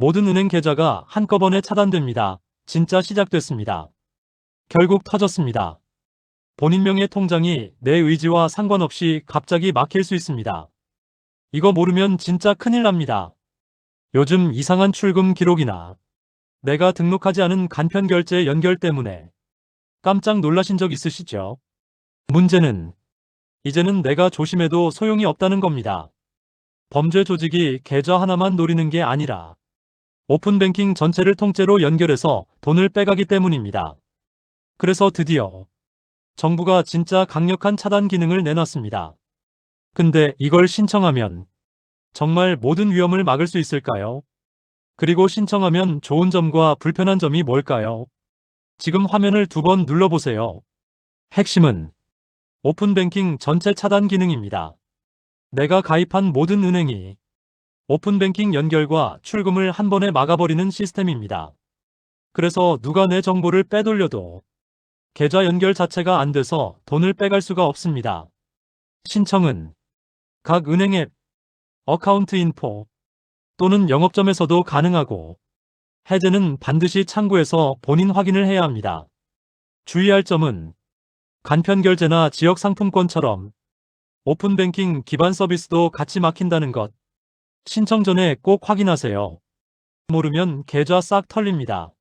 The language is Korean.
모든 은행 계좌가 한꺼번에 차단됩니다. 진짜 시작됐습니다. 결국 터졌습니다. 본인 명의 통장이 내 의지와 상관없이 갑자기 막힐 수 있습니다. 이거 모르면 진짜 큰일 납니다. 요즘 이상한 출금 기록이나 내가 등록하지 않은 간편 결제 연결 때문에 깜짝 놀라신 적 있으시죠? 문제는 이제는 내가 조심해도 소용이 없다는 겁니다. 범죄 조직이 계좌 하나만 노리는 게 아니라 오픈뱅킹 전체를 통째로 연결해서 돈을 빼가기 때문입니다. 그래서 드디어 정부가 진짜 강력한 차단 기능을 내놨습니다. 근데 이걸 신청하면 정말 모든 위험을 막을 수 있을까요? 그리고 신청하면 좋은 점과 불편한 점이 뭘까요? 지금 화면을 두 번 눌러보세요. 핵심은 오픈뱅킹 전체 차단 기능입니다. 내가 가입한 모든 은행이 오픈뱅킹 연결과 출금을 한 번에 막아버리는 시스템입니다. 그래서 누가 내 정보를 빼돌려도 계좌 연결 자체가 안 돼서 돈을 빼갈 수가 없습니다. 신청은 각 은행 앱, 어카운트 인포 또는 영업점에서도 가능하고 해제는 반드시 창구에서 본인 확인을 해야 합니다. 주의할 점은 간편 결제나 지역 상품권처럼 오픈뱅킹 기반 서비스도 같이 막힌다는 것. 신청 전에 꼭 확인하세요. 모르면 계좌 싹 털립니다.